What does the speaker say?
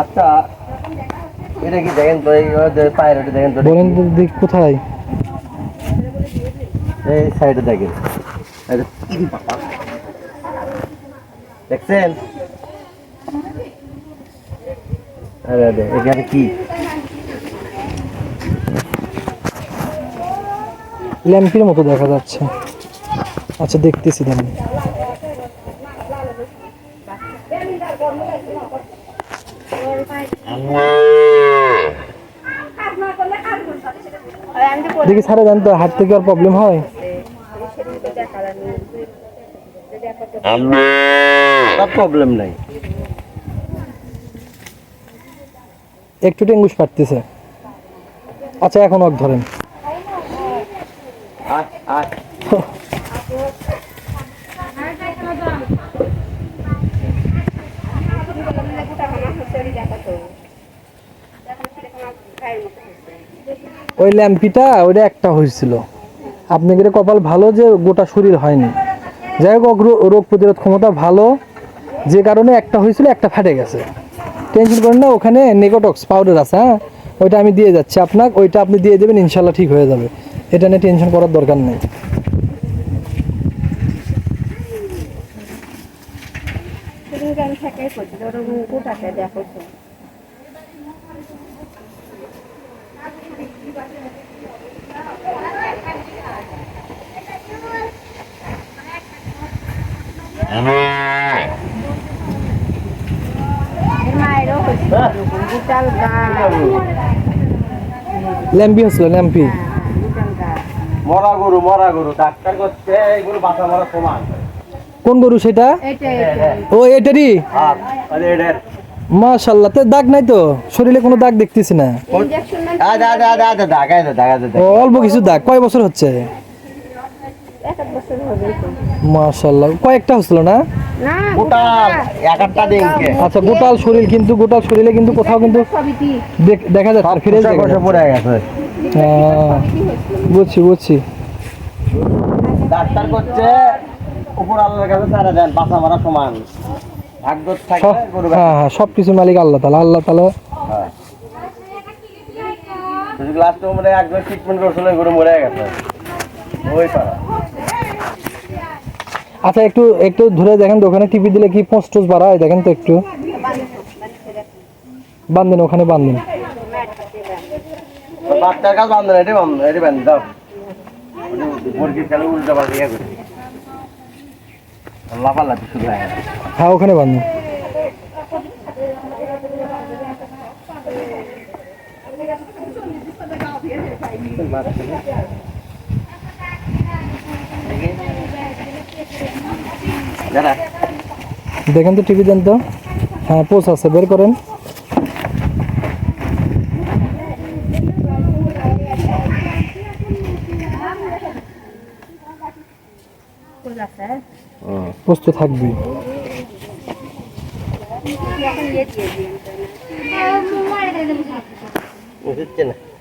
আচ্ছা এটা কি দেখেন তো এই পায়ের ওটা দেখেন তো বলেন তো দিক কোথায়? এই সাইডে দেখেন। দেখছেন? আরে আরে এখানে কি? ল্যাম্পির মতো দেখা যাচ্ছে। আচ্ছা দেখতেছি দাঁড়ান দেখি স্যারে জান তো হাট থেকে আর প্রবলেম হয়? প্রবলেম নাই। একটু টেঙ্গুস কাটতেছে আচ্ছা এখন অক ধরেন। আয় আয়। ওই ল্যাম্পিটা, ওইটা একটা হয়েছিল। আপনাদের কপাল ভালো যে গোটা শরীর হয়নি? যাই হোক, রোগ প্রতিরোধ ক্ষমতা ভালো। যে কারণে একটা হয়েছিল, একটা ফাটে গেছে। টেনশন করেন না, ওখানে নেকোটক্স পাউডার আছে হ্যাঁ? ওইটা আমি দিয়ে যাচ্ছি আপনাকে, ওইটা আপনি দিয়ে দেবেন, ইনশাল্লাহ ঠিক হয়ে যাবে। এটা নিয়ে টেনশন করার দরকার নেই থেকেই করছি ওর গোটাকে দেখো তো। এর মায়েরও হয়েছিল এরকম, বিশাল গাছ ল্যাম্পি হচ্ছিল ল্যাম্পি। মরা গরু মরা গরু ডাক্তার করছে এই গরু বাসা মরা সমান কোন গরু সেটা? ও এটারই আরে এটার। মাশাল্লাহ তো দাগ নাই তো? শরীরে কোনো দাগ দেখতেছি না। অল্প কিছু দাগ। কয় বছর হচ্ছে? কয়েকটা হচ্ছিল না? না গোটাল এক একটা দিনকে আচ্ছা গোটাল শরীর কিন্তু গোটাল শরীরে কিন্তু কোথাও কিন্তু দেখ- দেখা যাচ্ছে গেছে। বুঝছি বুঝছি। ডাক্তার করছে উপর আল্লাহর কাছে ছাড়া দেন বাসা মারা সমান। হ্যাঁ হ্যাঁ সব মালিক আল্লাহ তালা আল্লাহ তালা হ্যাঁ। লাস্ট মানে একবার ট্রিটমেন্ট করছিল গরু মরে গেছে। ওই পারা আচ্ছা একটু একটু ধরে দেখেন তো ওখানে টিপি দিলে কি পোস্ট টোস্ট বাড়ায় দেখেন তো একটু। বান্ধেন ওখানে বান্ধেন বাচ্চার কাছে বান্ধব এটি এটি দাও মুরগি খেলে উল্টা পাল্টা ইয়ে করে হয়ে গেছে। হ্যাঁ ওখানে বান্ধেন দেখেন তো টিভি দেন তো। হ্যাঁ পোস্ট আছে বের করেন। ফুল আছে। পোস্ট তো থাকবেই এখন